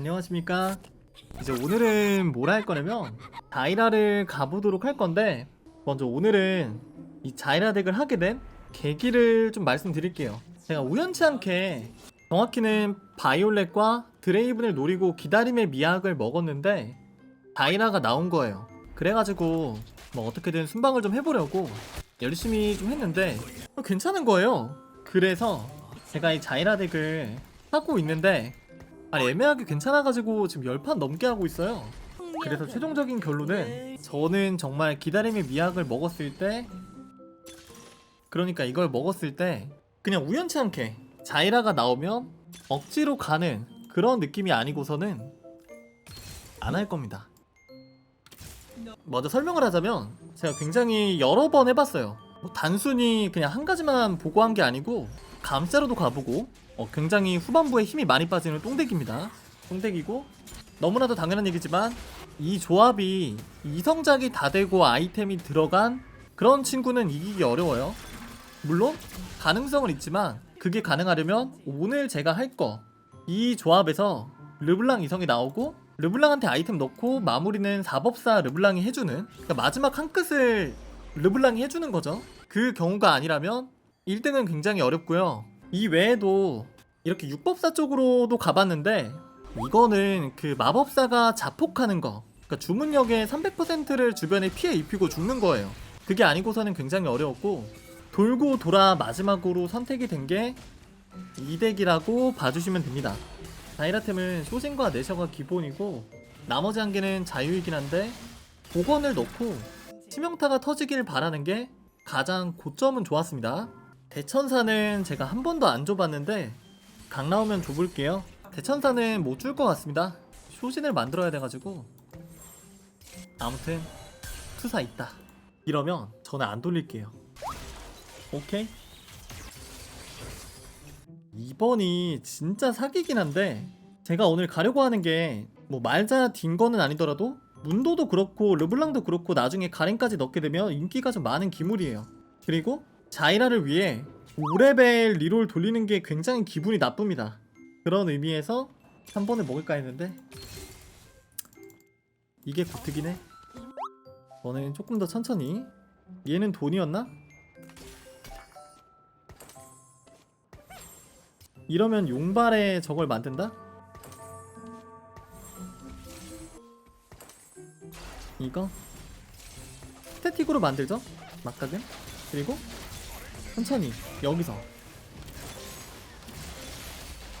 안녕하십니까? 이제 오늘은 뭘 할 거냐면 자이라를 가보도록 할 건데 먼저 오늘은 이 자이라 덱을 하게 된 계기를 좀 말씀드릴게요. 제가 우연치 않게 정확히는 바이올렛과 드레이븐을 노리고 기다림의 미학을 먹었는데 자이라가 나온 거예요. 그래가지고 뭐 어떻게든 순방을 좀 해보려고 열심히 좀 했는데 어, 괜찮은 거예요. 그래서 제가 이 자이라 덱을 하고 있는데 아니 애매하게 괜찮아가지고 지금 열판 넘게 하고 있어요. 그래서 최종적인 결론은 저는 정말 기다림의 미학을 먹었을 때 그러니까 이걸 먹었을 때 그냥 우연치 않게 자이라가 나오면 억지로 가는 그런 느낌이 아니고서는 안 할 겁니다. 먼저 설명을 하자면 제가 굉장히 여러 번 해봤어요. 뭐 단순히 그냥 한 가지만 보고 한 게 아니고 감싸로도 가보고 어, 굉장히 후반부에 힘이 많이 빠지는 똥덱입니다. 똥덱이고 너무나도 당연한 얘기지만 이 조합이 이성작이 다 되고 아이템이 들어간 그런 친구는 이기기 어려워요. 물론 가능성은 있지만 그게 가능하려면 오늘 제가 할 거 이 조합에서 르블랑 이성이 나오고 르블랑한테 아이템 넣고 마무리는 사법사 르블랑이 해주는 그러니까 마지막 한 끝을 르블랑이 해주는 거죠. 그 경우가 아니라면 1등은 굉장히 어렵고요. 이 외에도 이렇게 육법사 쪽으로도 가봤는데 이거는 그 마법사가 자폭하는 거 그러니까 주문력의 300%를 주변에 피해 입히고 죽는 거예요. 그게 아니고서는 굉장히 어려웠고 돌고 돌아 마지막으로 선택이 된 게 이덱이라고 봐주시면 됩니다. 다이라템은 쇼생과 내셔가 기본이고 나머지 한 개는 자유이긴 한데 복원을 넣고 치명타가 터지길 바라는 게 가장 고점은 좋았습니다. 대천사는 제가 한 번도 안 줘봤는데 강 나오면 줘볼게요. 대천사는 못 줄 것 같습니다. 쇼진을 만들어야 돼가지고 아무튼 투사 있다. 이러면 저는 안 돌릴게요. 오케이? 2번이 진짜 사기긴 한데 제가 오늘 가려고 하는 게 뭐 말자 딘 거는 아니더라도 문도도 그렇고 르블랑도 그렇고 나중에 가렌까지 넣게 되면 인기가 좀 많은 기물이에요. 그리고 자이라를 위해 5레벨 리롤 돌리는 게 굉장히 기분이 나쁩니다. 그런 의미에서 한 번에 먹을까 했는데 이게 해. 저는 조금 더 천천히 얘는 돈이었나? 이러면 용발에 저걸 만든다? 이거 스태틱으로 만들죠? 막가금 그리고 천천히. 여기서.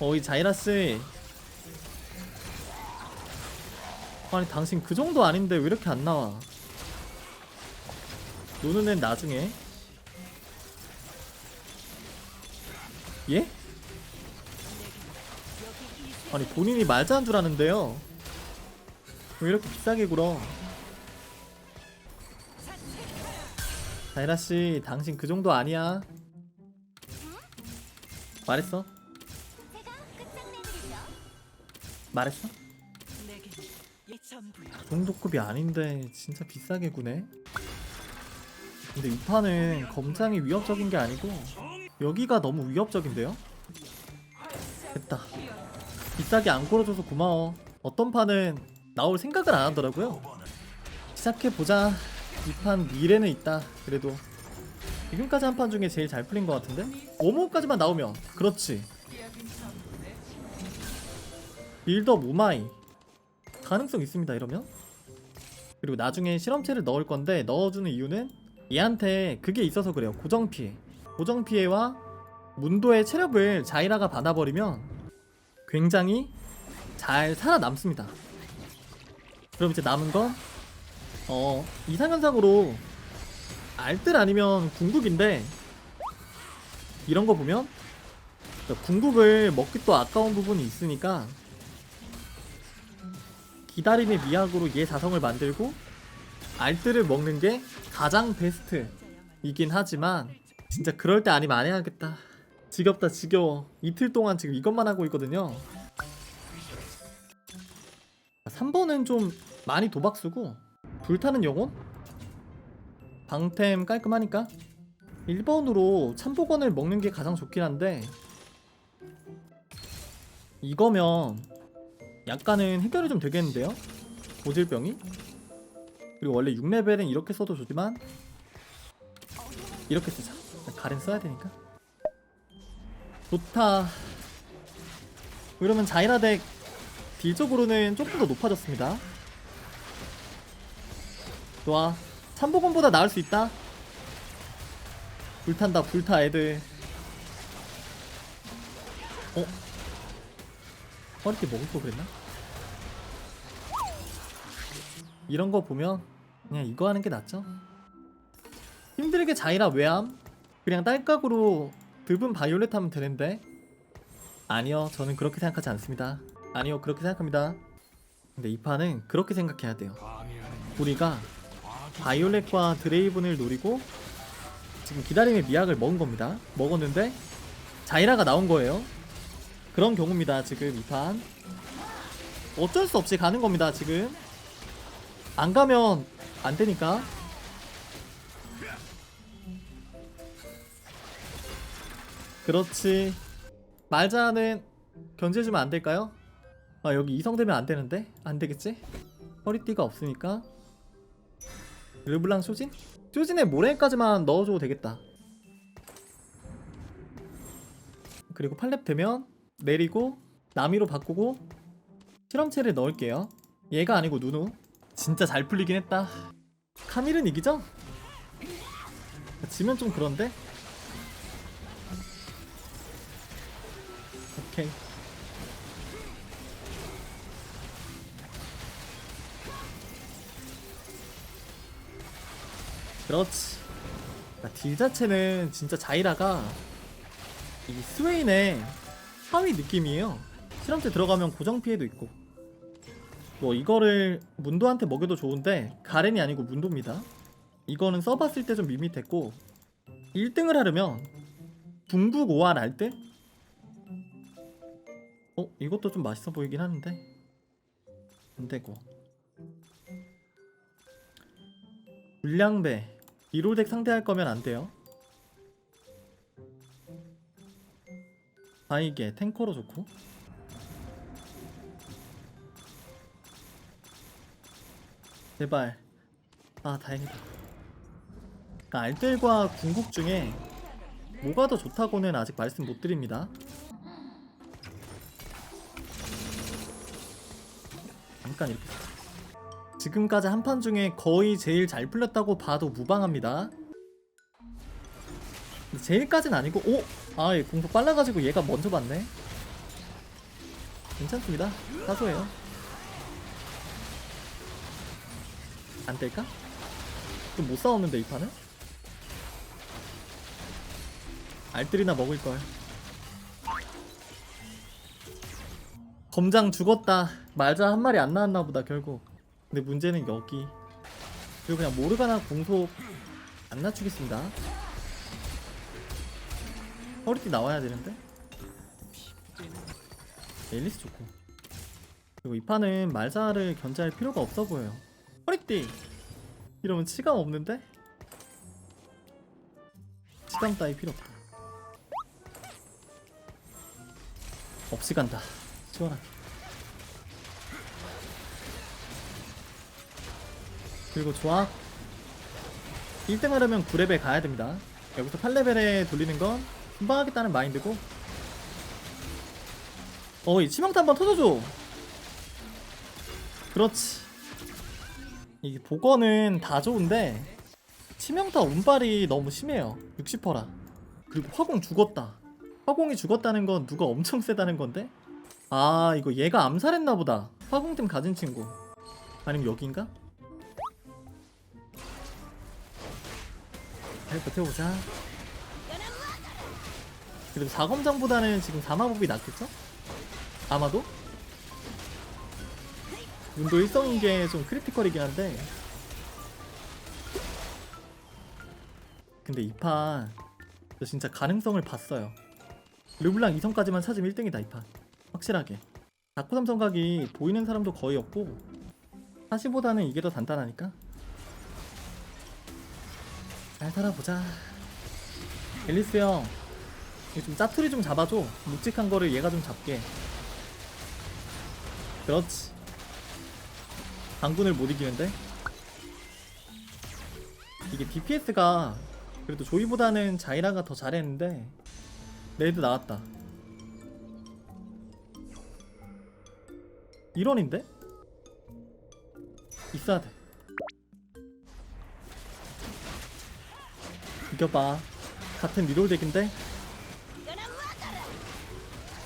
어이 자이라스. 아니 당신 그 정도 아닌데 왜 이렇게 안 나와? 노는 애 나중에. 예? 아니 본인이 말자한 줄 아는데요? 왜 이렇게 비싸게 굴어 자이라씨 당신 그 정도 아니야. 말했어? 말했어? 그 정도급이 아닌데 진짜 비싸게 구네? 근데 이 판은 검장이 위협적인 게 아니고 여기가 너무 위협적인데요? 됐다. 비싸게 안 걸어줘서 고마워. 어떤 판은 나올 생각을 안 하더라고요? 시작해보자 이판 미래는 있다. 그래도 지금까지 한 판 중에 제일 잘 풀린 것 같은데? 오모까지만 나오면 그렇지. 빌더 무마이. 가능성 있습니다 이러면? 그리고 나중에 실험체를 넣을 건데 넣어주는 이유는 얘한테 그게 있어서 그래요. 고정 피해 고정 피해와 문도의 체력을 자이라가 받아버리면 굉장히 잘 살아남습니다. 그럼 이제 남은 건 어, 이상현상으로 알뜰 아니면 궁극인데 이런 거 보면 궁극을 먹기 또 아까운 부분이 있으니까 기다림의 미학으로 얘 자성을 만들고 알뜰을 먹는 게 가장 베스트이긴 하지만 진짜 그럴 때 아니면 안 해야겠다. 지겹다 지겨워. 이틀 동안 지금 이것만 하고 있거든요. 3번은 좀 많이 도박 쓰고 불타는 영혼? 방템 깔끔하니까 1번으로 참복원을 먹는 게 가장 좋긴 한데 이거면 약간은 해결이 좀 되겠는데요? 고질병이? 그리고 원래 6레벨은 이렇게 써도 좋지만 이렇게 쓰자 가렌 써야 되니까 좋다 그러면 자이라 덱 딜적으로는 조금 더 높아졌습니다 좋아. 참보건보다 나을 수 있다. 불탄다 불타 애들. 어? 허리띠 먹을 거 그랬나? 이런 거 보면 그냥 이거 하는 게 낫죠? 힘들게 자이라 외함 그냥 딸깍으로 드분 바이올렛 하면 되는데? 아니요 저는 그렇게 생각하지 않습니다. 아니요 그렇게 생각합니다. 근데 이 판은 그렇게 생각해야 돼요. 우리가 바이올렛과 드레이븐을 노리고 지금 기다림의 미학을 먹은 겁니다. 먹었는데 자이라가 나온 거예요. 그런 경우입니다 지금 이 판. 어쩔 수 없이 가는 겁니다 지금. 안 가면 안 되니까. 그렇지. 말자는 견제해주면 안 될까요? 아 여기 이성되면 안 되는데? 안 되겠지? 허리띠가 없으니까 르블랑 쇼진? 쇼진에 모래까지만 넣어줘도 되겠다 그리고 팔렙 되면 내리고 나미로 바꾸고 실험체를 넣을게요 얘가 아니고 누누 진짜 잘 풀리긴 했다 카밀은 이기죠? 지면 좀 그런데? 오케이 그렇지. 딜 자체는 진짜 자이라가 이 스웨인의 하위 느낌이에요. 실험체 들어가면 고정 피해도 있고. 뭐 이거를 문도한테 먹여도 좋은데 가렌이 아니고 문도입니다. 이거는 써봤을 때 좀 밋밋했고 1등을 하려면 둥국 5알 알 때? 어? 이것도 좀 맛있어 보이긴 하는데? 안되고. 불량배 이롤덱 상대할 거면 안 돼요. 바이게 탱커로 좋고. 제발. 아 다행이다. 알뜰과 궁극 중에 뭐가 더 좋다고는 아직 말씀 못 드립니다. 잠깐 이렇게 지금까지 한 판 중에 거의 제일 잘 풀렸다고 봐도 무방합니다. 제일까진 아니고 오! 아, 얘 공속 빨라가지고 얘가 먼저 봤네. 괜찮습니다. 사소해요. 안 될까? 좀 못 싸웠는데 이 판은? 알뜰이나 먹을걸. 검장 죽었다. 말자 한 마리 안 나왔나 보다 결국 근데 문제는 여기. 그리고 그냥 모르가나 공속 안 낮추겠습니다. 허리띠 나와야 되는데? 앨리스 좋고. 그리고 이 판은 말자를 견제할 필요가 없어 보여요. 허리띠! 이러면 치감 없는데? 치감 따위 필요 없다. 없이 간다. 시원하게 그리고 조합. 1등 하려면 9레벨 가야 됩니다. 여기서 8레벨에 돌리는 건 금방 하겠다는 마인드고. 어이 치명타 한번 터져줘. 그렇지. 이게 복원은 다 좋은데 치명타 운빨이 너무 심해요. 60%라. 그리고 화공 죽었다. 화공이 죽었다는 건 누가 엄청 세다는 건데? 아 이거 얘가 암살했나 보다. 화공템 가진 친구. 아니면 여기인가? 잘 버텨보자. 그래도 4검장보다는 지금 4마법이 낫겠죠? 아마도? 운도 일성인 게 좀 크리티컬이긴 한데. 근데 이판 저 진짜 가능성을 봤어요. 르블랑 2성까지만 찾으면 1등이다 이판. 확실하게. 다코 삼 성각이 보이는 사람도 거의 없고 사시보다는 이게 더 단단하니까 잘 살아보자. 앨리스 형 이거 좀 짜투리 좀 잡아줘. 묵직한 거를 얘가 좀 잡게. 그렇지. 당군을 못 이기는데? 이게 DPS가 그래도 조이보다는 자이라가 더 잘했는데 레드 나왔다. 1원인데? 있어야 돼 이겨봐. 같은 리롤 덱인데?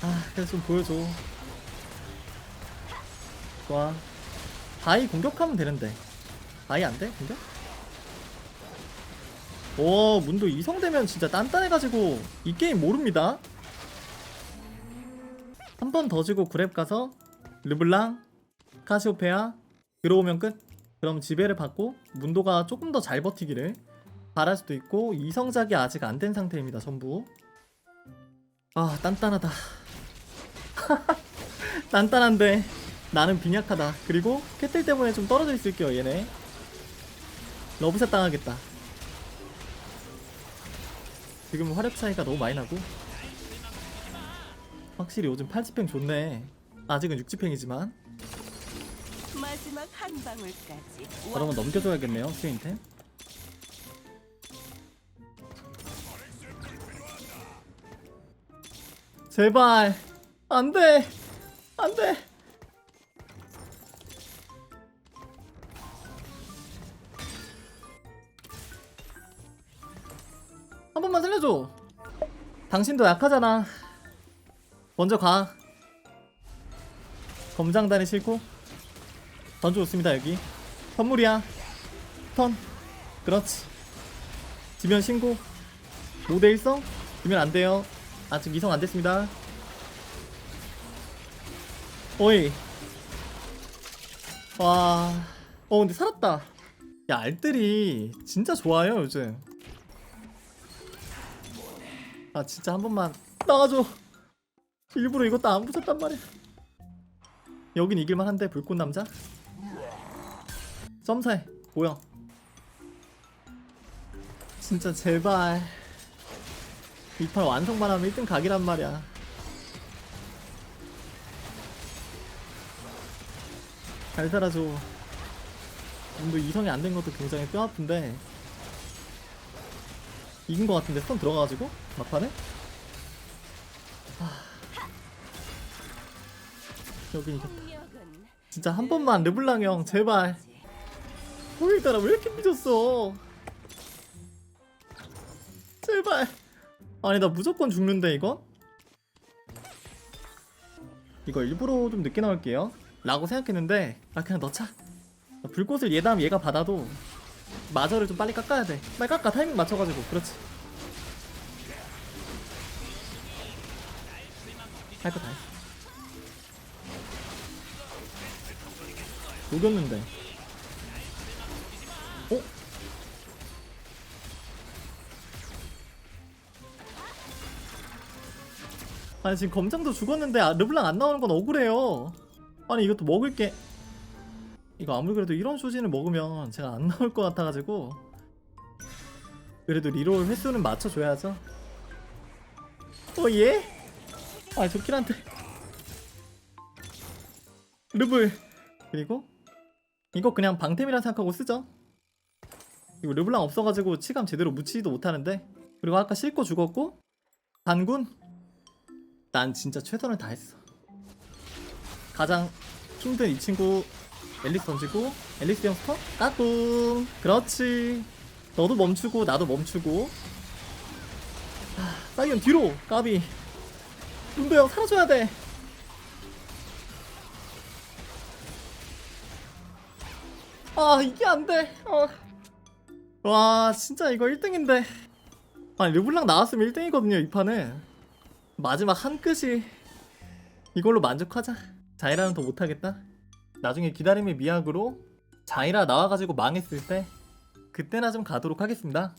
아 그래서 좀 보여줘. 좋아. 바이 공격하면 되는데. 바이 안 돼? 공격? 오 문도 이성되면 진짜 단단해가지고 이 게임 모릅니다. 한 번 더 주고 그랩 가서 르블랑 카시오페아 들어오면 끝. 그럼 지배를 받고 문도가 조금 더 잘 버티기를 바랄 수도 있고 이성작이 아직 안 된 상태입니다 전부. 아 단단하다. 단단한데 나는 빈약하다. 그리고 캐틀 때문에 좀 떨어져 있을게요 얘네. 러브샷 당하겠다. 지금 화력 차이가 너무 많이 나고. 확실히 요즘 8지팽 좋네. 아직은 6지팽이지만. 마지막 한 방울까지. 그러면 넘겨줘야겠네요 스윈템 제발. 안돼. 안돼. 한 번만 살려줘. 당신도 약하잖아. 먼저 가. 검장단이 싫고. 던져 좋습니다 여기. 선물이야. 턴. 그렇지. 지면 신고. 5대 1성? 지면 안 돼요 아직 이성 안 됐습니다. 오이. 와 어 근데 살았다. 야 알들이 진짜 좋아요 요즘. 아 진짜 한 번만 나와줘. 일부러 이것도 안 붙였단 말이야. 여긴 이길만 한데 불꽃 남자? 점사해 보여. 진짜 제발 이판 완성만 하면 1등 각이란 말이야. 잘 살아줘. 뭐 이성이 안 된 것도 굉장히 뼈 아픈데. 이긴 것 같은데 스톤 들어가가지고? 막판에? 아. 여긴 이겼다. 진짜 한 번만 르블랑 형 제발. 오늘따라 왜 이렇게 삐졌어? 제발 아니 나 무조건 죽는데 이거? 이거 일부러 좀 늦게 나올게요. 라고 생각했는데 아 그냥 넣자. 불꽃을 예담 얘가 받아도 마저를 좀 빨리 깎아야 돼. 빨리 깎아 타이밍 맞춰가지고. 그렇지. 할 거 다 했어 녹였는데. 어? 아니 지금 검장도 죽었는데 아, 르블랑 안 나오는 건 억울해요. 아니 이것도 먹을 게. 이거 아무리 그래도 이런 쇼진을 먹으면 제가 안 나올 것 같아가지고. 그래도 리롤 횟수는 맞춰줘야죠. 어 예? 아 좋긴 한데 르블. 그리고? 이거 그냥 방템이라 생각하고 쓰죠. 이거 르블랑 없어가지고 치감 제대로 묻히지도 못하는데. 그리고 아까 싣고 죽었고 단군 난 진짜 최선을 다했어. 가장 힘든 이 친구 앨리스 던지고 형 스톱 까꿍. 그렇지. 너도 멈추고 나도 멈추고. 아, 사이언 뒤로 까비. 문도 형 사라져야 돼. 아 이게 안 돼. 어. 와 진짜 이거 1등인데. 아니 르블랑 나왔으면 1등이거든요 이 판은 마지막 한 끗이 이걸로 만족하자. 자이라는 더 못하겠다. 나중에 기다림의 미학으로 자이라 나와가지고 망했을 때 그때나 좀 가도록 하겠습니다